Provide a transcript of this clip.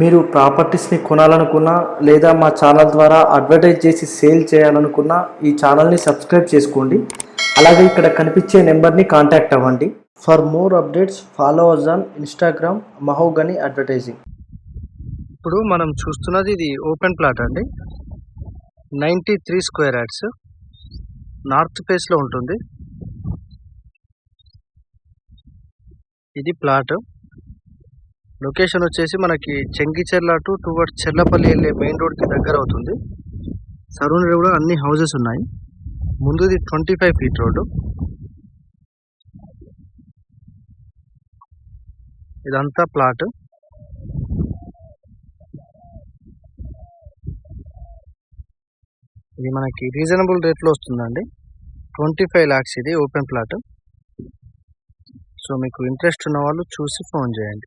మీరు ప్రాపర్టీస్ని కొనాలనుకున్నా లేదా మా ఛానల్ ద్వారా అడ్వర్టైజ్ చేసి సేల్ చేయాలనుకున్నా ఈ ఛానల్ని సబ్స్క్రైబ్ చేసుకోండి. అలాగే ఇక్కడ కనిపించే నెంబర్ని కాంటాక్ట్ అవ్వండి. For more updates follow us on Instagram Mahogany advertising. ఇప్పుడు మనం చూస్తున్నది ఇది ఓపెన్ ప్లాట్ అండి. Ninety three square yards north ఫేస్లో ఉంటుంది. ఇది ప్లాట్. లొకేషన్ వచ్చేసి మనకి చెంగిచెర్ల టు టువర్డ్స్ చెర్లపల్లి వెళ్ళే మెయిన్ రోడ్కి దగ్గర అవుతుంది. సరౌండెడ్ కూడా అన్ని హౌజెస్ ఉన్నాయి. ముందుది ట్వంటీ ఫైవ్ ఫీట్ రోడ్డు. ఇదంతా ప్లాట్ ఇది మనకి రీజనబుల్ రేట్లో వస్తుందండి. ట్వంటీ ఫైవ్ ల్యాక్స్ ఇది ఓపెన్ ప్లాట్ సో మీకు ఇంట్రెస్ట్ ఉన్న వాళ్ళు చూసి ఫోన్ చేయండి.